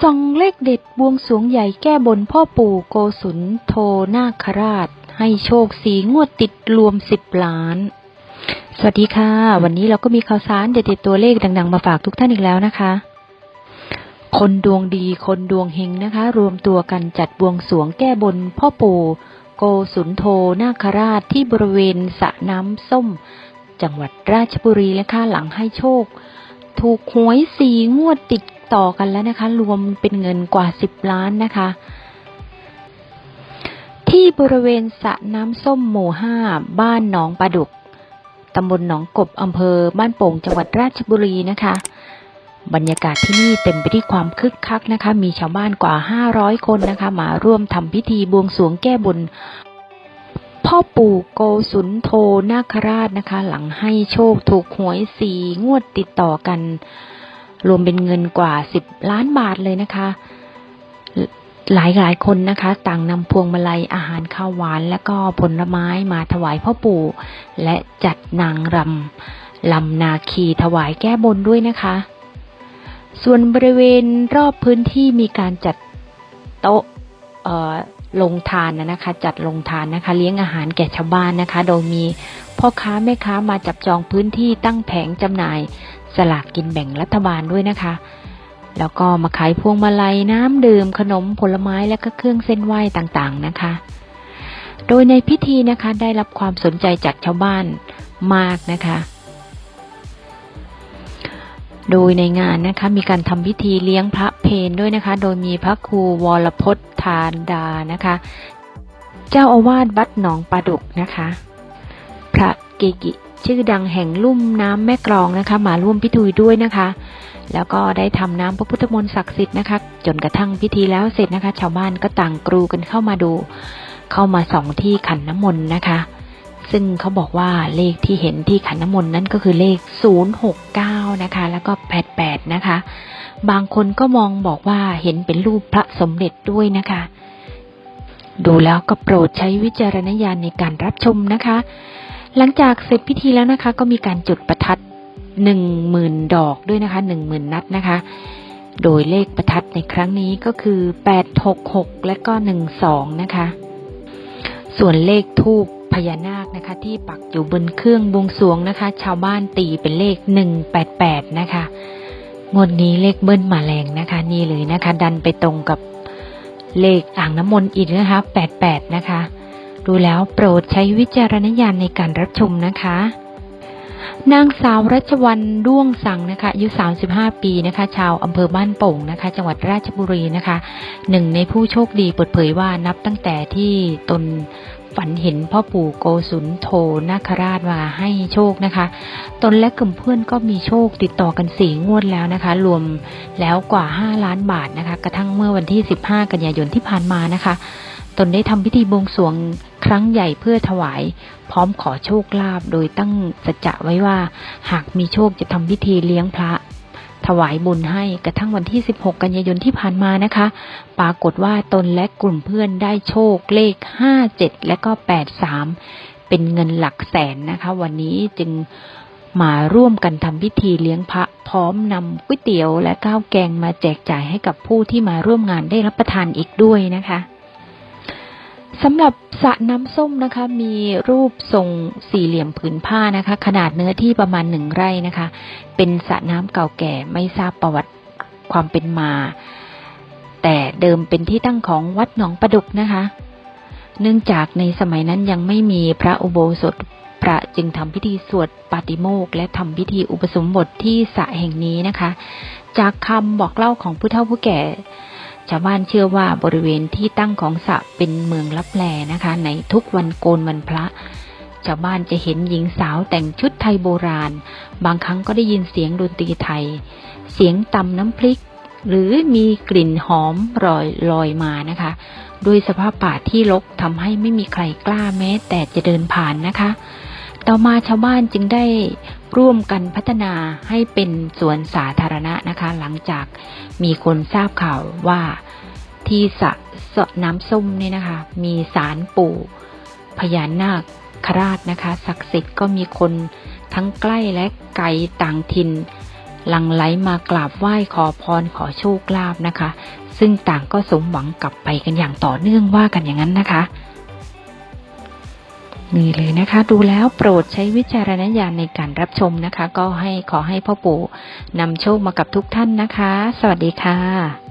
ส่องเลขเด็ดบวงสวงใหญ่แก้บนพ่อปู่โกสุนโทนาคราช ให้โชคสีงวดติดรวมสิบล้าน สวัสดีค่ะ วันนี้เราก็มีข่าวสารเด็ดๆตัวเลขดัง ๆ มาฝากทุกท่านอีกแล้วนะคะ คนดวงดีคนดวงเฮงนะคะ รวมตัวกันจัดบวงสวงแก้บนพ่อปู่โกสุนโทนาคราชที่บริเวณสระน้ำส้ม จังหวัดราชบุรีและคะหลังให้โชค ถูกหวยสีงวดติด ต่อกันแล้วนะคะ รวมเป็นเงินกว่า 10 ล้านนะคะ ที่บริเวณสระน้ำส้มหมู่5บ้านหนองปลาดุกตำบลหนองกบอำเภอบ้านโป่งจังหวัดราชบุรีนะคะ บรรยากาศที่นี่เต็มไปด้วยความคึกคักนะคะ มีชาวบ้านกว่า 500 คนนะคะ มาร่วมทำพิธีบวงสรวงแก้บนพ่อปู่โกสุนโทนาคราชนะคะ หลังให้โชคถูกหวยสีงวดติดต่อกัน รวมเป็นเงินกว่า 10 ล้านบาทเลยนะคะ หลายหลายคนนะคะ ต่างนำพวงมาลัยอาหารข้าวหวาน และก็ผลไม้มาถวายพ่อปู่ และจัดนางรำลำนาคีถวายแก้บนด้วยนะคะ ส่วนบริเวณรอบพื้นที่มีการจัดโต๊ะลงทานนะคะ จัดลงทานนะคะ เลี้ยงอาหารแก่ชาวบ้านนะคะ โดยมีพ่อค้าแม่ค้ามาจับจองพื้นที่ตั้งแผงจำหน่าย สลากกินแบ่งรัฐบาลด้วยนะคะ แล้วก็มาขายพวงมาลัยน้ำดื่มขนมผลไม้และก็เครื่องเส้นไหว้ต่างๆนะคะ โดยในพิธีนะคะได้รับความสนใจจากชาวบ้านมากนะคะ โดยในงานนะคะมีการทำพิธีเลี้ยงพระเพนด้วยนะคะ โดยมีพระครูวรพจน์ทานดานะคะ เจ้าอาวาสวัดหนองปลาดุกนะคะ พระเกกิ ชื่อดังแห่งลุ่มน้ำแม่กลองนะคะ มาร่วมพิธีด้วยนะคะ แล้วก็ได้ทำน้ำพระพุทธมนต์ศักดิ์สิทธิ์นะคะ จนกระทั่งพิธีแล้วเสร็จนะคะ ชาวบ้านก็ต่างกรูกันเข้ามาดู เข้ามาส่องที่ขันน้ำมนต์นะคะ ซึ่งเขาบอกว่าเลขที่เห็นที่ขันน้ำมนต์นั่นก็คือเลข 069 นะคะ แล้วก็ 88 นะคะ บางคนก็มองบอกว่าเห็นเป็นรูปพระสมเด็จด้วยนะคะดูแล้วก็โปรดใช้วิจารณญาณในการรับชมนะคะ หลังจากเสร็จพิธีแล้วนะคะ ก็มีการจุดประทัดหนึ่งหมื่นดอกด้วยนะคะหนึ่งหมื่นนัดนะคะ โดยเลขประทัดในครั้งนี้ก็คือแปดหกหกและก็หนึ่งสองนะคะ ส่วนเลขทูปพญานาคนะคะ ที่ปักอยู่บนเครื่องบวงสรวงนะคะ ชาวบ้านตีเป็นเลขหนึ่งแปดแปดนะคะงวดนี้เลขเบิ้ลมาแรงนะคะ นี่เลยนะคะ ดันไปตรงกับเลขอ่างน้ำมนต์อีกนะคะแปดแปดนะคะ ดูแล้วโปรดใช้วิจารณญาณในการรับชมนะคะ นางสาวรัชวันด้วงสังนะคะอายุ 35 ปีนะคะ ชาวอำเภอบ้านโป่งนะคะ จังหวัดราชบุรีนะคะ หนึ่งในผู้โชคดีเปิดเผยว่านับตั้งแต่ที่ตนฝันเห็นพ่อปู่โกสุนโทนาคราชมาให้โชคนะคะ ตนและกลุ่มเพื่อนก็มีโชคติดต่อกันสี่งวดแล้วนะคะ รวมแล้วกว่า 5 ล้านบาทนะคะ กระทั่งเมื่อวันที่ 15 กันยายนที่ผ่านมานะคะ ตนได้ทำพิธีบวงสรวง ครั้งใหญ่เพื่อถวาย พร้อมขอโชคลาภโดยตั้งสัจจะไว้ว่า หากมีโชคจะทำพิธีเลี้ยงพระ ถวายบุญให้กระทั่งวันที่ 16 กันยายนที่ผ่านมานะคะ ปรากฏว่าตนและกลุ่มเพื่อนได้โชคเลข 57 และก็ 83 เป็นเงินหลักแสนนะคะ วันนี้จึงมาร่วมกันทำพิธีเลี้ยงพระพร้อมนำก๋วยเตี๋ยวและข้าวแกงมาแจกจ่ายให้กับผู้ที่มาร่วมงานได้รับประทานอีกด้วยนะคะ สำหรับสระน้ำส้มนะคะ มีรูปทรงสี่เหลี่ยมผืนผ้านะคะ ขนาดเนื้อที่ประมาณหนึ่งไร่นะคะ เป็นสระน้ำเก่าแก่ไม่ทราบประวัติความเป็นมา แต่เดิมเป็นที่ตั้งของวัดหนองประดุกนะคะ เนื่องจากในสมัยนั้นยังไม่มีพระอุโบสถพระจึงทำพิธีสวดปาติโมกและทำพิธีอุปสมบทที่สระแห่งนี้นะคะ จากคำบอกเล่าของผู้เฒ่าผู้แก่ ชาวบ้านเชื่อว่าบริเวณที่ตั้งของสระเป็นเมืองลับแลนะคะ ในทุกวันโกนวันพระ ชาวบ้านจะเห็นหญิงสาวแต่งชุดไทยโบราณ บางครั้งก็ได้ยินเสียงดนตรีไทย เสียงตำน้ำพริก หรือมีกลิ่นหอมลอยลอยมานะคะโดยสภาพป่าที่รกทำให้ไม่มีใครกล้าแม้แต่จะเดินผ่านนะคะ ต่อมาชาวบ้านจึงได้ร่วมกันพัฒนาให้เป็นสวนสาธารณะนะคะ หลังจากมีคนทราบข่าวว่าที่สระสะน้ำส้มเนี่ยนะคะ มีสารปู่พญานาคราชนะคะศักดิ์สิทธิ์ก็มีคนทั้งใกล้และไกลต่างถิ่นหลังไหลมากราบไหว้ขอพรขอโชคลาภนะคะ ซึ่งต่างก็สมหวังกลับไปกันอย่างต่อเนื่องว่ากันอย่างนั้นนะคะ นี่เลยนะคะ ดูแล้วโปรดใช้วิจารณญาณในการรับชมนะคะ ก็ให้ขอให้พ่อปู่นำโชคมากับทุกท่านนะคะ สวัสดีค่ะ